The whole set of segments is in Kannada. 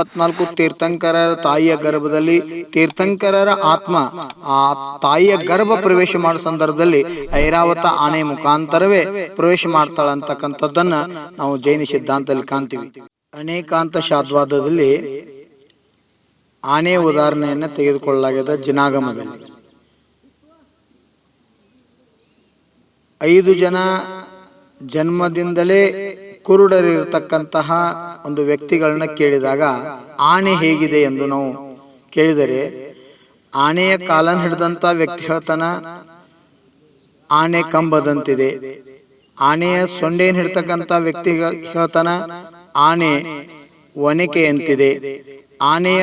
ಇಪ್ಪತ್ನಾಲ್ಕು ತೀರ್ಥಂಕರರ ತಾಯಿಯ ಗರ್ಭದಲ್ಲಿ ತೀರ್ಥಂಕರರ ಆತ್ಮ, ಆ ತಾಯಿಯ ಗರ್ಭ ಪ್ರವೇಶ ಮಾಡುವ ಸಂದರ್ಭದಲ್ಲಿ ಐರಾವತ ಆನೆ ಮುಖಾಂತರವೇ ಪ್ರವೇಶ ಮಾಡ್ತಾಳೆ ಅಂತಕ್ಕಂಥದ್ದನ್ನ ನಾವು ಜೈನ ಸಿದ್ಧಾಂತದಲ್ಲಿ ಕಾಣ್ತೀವಿ. ಅನೇಕಾಂತ ಶಾದ್ವಾದದಲ್ಲಿ ಆನೆ ಉದಾಹರಣೆಯನ್ನು ತೆಗೆದುಕೊಳ್ಳಲಾಗಿದೆ ಜಿನಾಗಮದಲ್ಲಿ. ಐದು ಜನ ಜನ್ಮದಿಂದಲೇ ಕುರುಡರಿರತಕ್ಕಂತಹ ಒಂದು ವ್ಯಕ್ತಿಗಳನ್ನ ಕೇಳಿದಾಗ, ಆನೆ ಹೇಗಿದೆ ಎಂದು ನಾವು ಕೇಳಿದರೆ, ಆನೆಯ ಕಾಲನ್ ಹಿಡಿದಂತ ವ್ಯಕ್ತಿ ಹೇಳ್ತಾನ, ಆನೆ ಕಂಬದಂತಿದೆ. ಆನೆಯ ಸೊಂಡೆಯನ್ನು ಹಿಡ್ತಕ್ಕಂಥ ವ್ಯಕ್ತಿ ಹೇಳ್ತಾನ, ಆನೆ ಒನಕೆಯಂತಿದೆ ಆನೆಯ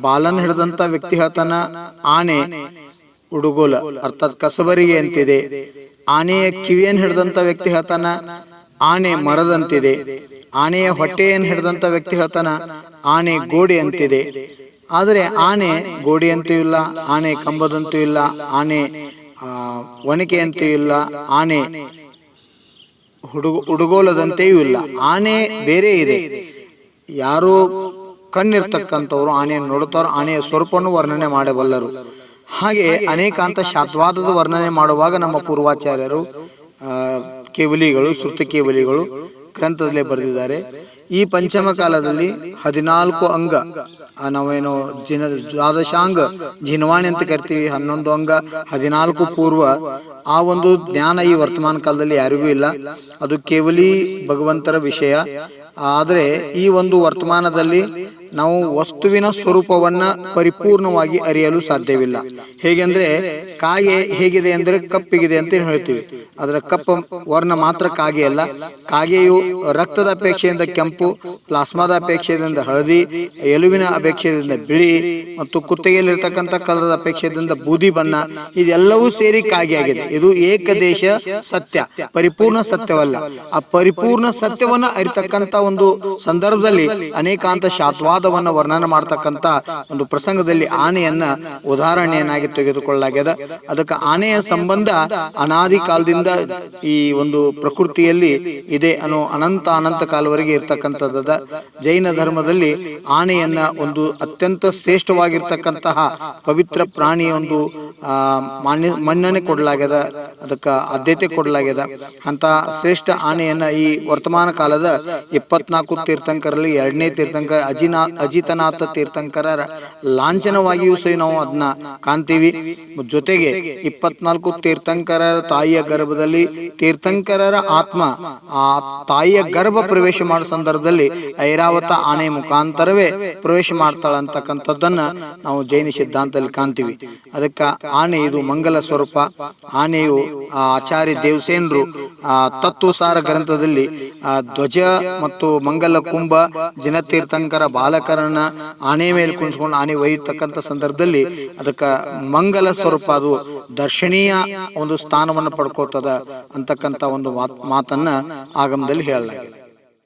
ಬಾಲನ್ ಹಿಡಿದಂತ ವ್ಯಕ್ತಿ ಹೇಳ್ತಾನ, ಆನೆ ಉಡುಗೋಲ, ಅರ್ಥಾತ್ ಕಸಬರಿಗೆ ಅಂತಿದೆ ಆನೆಯ ಕಿವಿಯನ್ನು ಹಿಡಿದಂತ ವ್ಯಕ್ತಿ ಹೇಳ್ತಾನ, ಆನೆ ಮರದಂತಿದೆ. ಆನೆಯ ಹೊಟ್ಟೆಯನ್ನು ಹಿಡಿದಂತ ವ್ಯಕ್ತಿ ಹೇಳ್ತಾನ, ಆನೆ ಗೋಡೆ ಅಂತಿದೆ. ಆದರೆ ಆನೆ ಗೋಡೆ ಅಂತೂ ಇಲ್ಲ, ಆನೆ ಕಂಬದಂತೂ ಇಲ್ಲ, ಆನೆ ಅಂತೂ ಇಲ್ಲ, ಆನೆ ಹುಡುಗ, ಹುಡುಗೋಲದಂತೆಯೂ ಇಲ್ಲ. ಆನೆ ಬೇರೆ ಇದೆ. ಯಾರು ಕಣ್ಣಿರ್ತಕ್ಕಂಥವ್ರು ಆನೆಯನ್ನು ನೋಡುತ್ತಾರೋ, ಆನೆಯ ಸ್ವರೂಪವನ್ನು ವರ್ಣನೆ ಮಾಡಬಲ್ಲರು. ಹಾಗೆ ಅನೇಕಾಂತ ಶಾದ್ವಾದದ ವರ್ಣನೆ ಮಾಡುವಾಗ ನಮ್ಮ ಪೂರ್ವಾಚಾರ್ಯರು ಕೇವಲಿಗಳು ಶ್ರುತಿ ಕೇವಲಿಗಳು ಗ್ರಂಥದಲ್ಲೇ ಬರೆದಿದ್ದಾರೆ. ಈ ಪಂಚಮ ಕಾಲದಲ್ಲಿ ಹದಿನಾಲ್ಕು ಅಂಗ ನಾವೇನು ಜಿನ, ದ್ವಾದಶಾಂಗ, ಜಿನವಾಣಿ ಅಂತ ಕರಿತೀವಿ, ಹನ್ನೊಂದು ಅಂಗ, ಹದಿನಾಲ್ಕು ಪೂರ್ವ, ಆ ಒಂದು ಜ್ಞಾನ ಈ ವರ್ತಮಾನ ಕಾಲದಲ್ಲಿ ಯಾರಿಗೂ ಇಲ್ಲ. ಅದು ಕೇವಲಿ ಭಗವಂತರ ವಿಷಯ. ಆದರೆ ಈ ಒಂದು ವರ್ತಮಾನದಲ್ಲಿ ನಾವು ವಸ್ತುವಿನ ಸ್ವರೂಪವನ್ನ ಪರಿಪೂರ್ಣವಾಗಿ ಅರಿಯಲು ಸಾಧ್ಯವಿಲ್ಲ. ಹೇಗೆಂದ್ರೆ ಕಾಗೆ ಹೇಗಿದೆ ಅಂದ್ರೆ ಕಪ್ಪಿಗಿದೆ ಅಂತ ಹೇಳ್ತೀವಿ. ಅದರ ಕಪ್ಪ ವರ್ಣ ಮಾತ್ರ ಕಾಗೆ ಅಲ್ಲ, ಕಾಗೆಯು ರಕ್ತದ ಅಪೇಕ್ಷೆಯಿಂದ ಕೆಂಪು, ಪ್ಲಾಸ್ಮಾದ ಅಪೇಕ್ಷೆಯಿಂದ ಹಳದಿ, ಎಲುವಿನ ಅಪೇಕ್ಷೆಯಿಂದ ಬಿಳಿ ಮತ್ತು ಕುತ್ತಿಗೆಯಲ್ಲಿರ್ತಕ್ಕಂಥ ಕಲರದ ಅಪೇಕ್ಷೆಯಿಂದ ಬೂದಿ ಬಣ್ಣ, ಇದೆಲ್ಲವೂ ಸೇರಿ ಕಾಗೆ ಆಗಿದೆ ಇದು ಏಕದೇಶ ಸತ್ಯ, ಪರಿಪೂರ್ಣ ಸತ್ಯವಲ್ಲ. ಆ ಪರಿಪೂರ್ಣ ಸತ್ಯವನ್ನ ಅರಿತಕ್ಕಂತ ಒಂದು ಸಂದರ್ಭದಲ್ಲಿ ಅನೇಕಾಂತ ಶಾತ್ವಾದವನ್ನ ವರ್ಣನೆ ಮಾಡ್ತಕ್ಕಂತ ಒಂದು ಪ್ರಸಂಗದಲ್ಲಿ ಆನೆಯನ್ನ ಉದಾಹರಣೆಯನ್ನಾಗಿ ತೆಗೆದುಕೊಳ್ಳಲಾಗ್ಯದ. ಅದಕ್ಕೆ ಆನೆಯ ಸಂಬಂಧ ಅನಾದಿ ಕಾಲದಿಂದ ಈ ಒಂದು ಪ್ರಕೃತಿಯಲ್ಲಿ ಇದೆ ಅನ್ನೋ ಅನಂತ ಅನಂತ ಕಾಲವರೆಗೆ ಇರ್ತಕ್ಕಂಥದ್ದ ಜೈನ ಧರ್ಮದಲ್ಲಿ ಆನೆಯನ್ನ ಒಂದು ಅತ್ಯಂತ ಶ್ರೇಷ್ಠವಾಗಿರ್ತಕ್ಕಂತಹ ಪವಿತ್ರ ಪ್ರಾಣಿ ಒಂದು ಮಾನ್ಯ ಮನ್ನಣೆ ಕೊಡಲಾಗ್ಯದ ಅದಕ್ಕೆ ಆದ್ಯತೆ ಕೊಡಲಾಗಿದೆ ಅಂತ ಶ್ರೇಷ್ಠ ಆನೆಯನ್ನು ಈ ವರ್ತಮಾನ ಕಾಲದ ಇಪ್ಪತ್ನಾಲ್ಕು ತೀರ್ಥಂಕರಲ್ಲಿ ಎರಡನೇ ತೀರ್ಥಂಕರ ಅಜಿನಾ ಅಜಿತನಾಥ ತೀರ್ಥಂಕರರ ಲಾಂಛನವಾಗಿಯೂ ಸಹ ನಾವು ಅದನ್ನ ಕಾಣ್ತೀವಿ. ಜೊತೆಗೆ ಇಪ್ಪತ್ನಾಲ್ಕು ತೀರ್ಥಂಕರರ ತಾಯಿಯ ಗರ್ಭದಲ್ಲಿ ತೀರ್ಥಂಕರರ ಆತ್ಮ ಆ ತಾಯಿಯ ಗರ್ಭ ಪ್ರವೇಶ ಮಾಡೋ ಸಂದರ್ಭದಲ್ಲಿ ಐರಾವತ ಆನೆ ಮುಖಾಂತರವೇ ಪ್ರವೇಶ ಮಾಡ್ತಾಳಂತಕ್ಕಂಥದ್ದನ್ನ ನಾವು ಜೈನ ಸಿದ್ಧಾಂತದಲ್ಲಿ ಕಾಣ್ತೀವಿ. ಅದಕ್ಕೆ ಆನೆ ಇದು ಮಂಗಲ ಸ್ವರೂಪ. ಆನೆಯು ಆಚಾರ್ಯ ದೇವಸೇನರು, ಆ, ತತ್ವಸಾರ ಗ್ರಂಥದಲ್ಲಿ, ಆ, ಧ್ವಜ ಮತ್ತು ಮಂಗಲ ಕುಂಭ, ಜನತೀರ್ಥಂಕರ ಬಾಲಕರನ್ನ ಆನೆ ಮೇಲೆ ಕುಣಿಸ್ಕೊಂಡು ಆನೆ ಒಯ್ಯತಕ್ಕಂಥ ಸಂದರ್ಭದಲ್ಲಿ ಅದಕ್ಕೆ ಮಂಗಲ ಸ್ವರೂಪ ಅದು ದರ್ಶನೀಯ ಒಂದು ಸ್ಥಾನವನ್ನು ಪಡ್ಕೊಳ್ತದ ಅಂತಕ್ಕಂಥ ಒಂದು ಮಾತ್- ಮಾತನ್ನ ಆಗಮದಲ್ಲಿ ಹೇಳಲಾಗಿದೆ.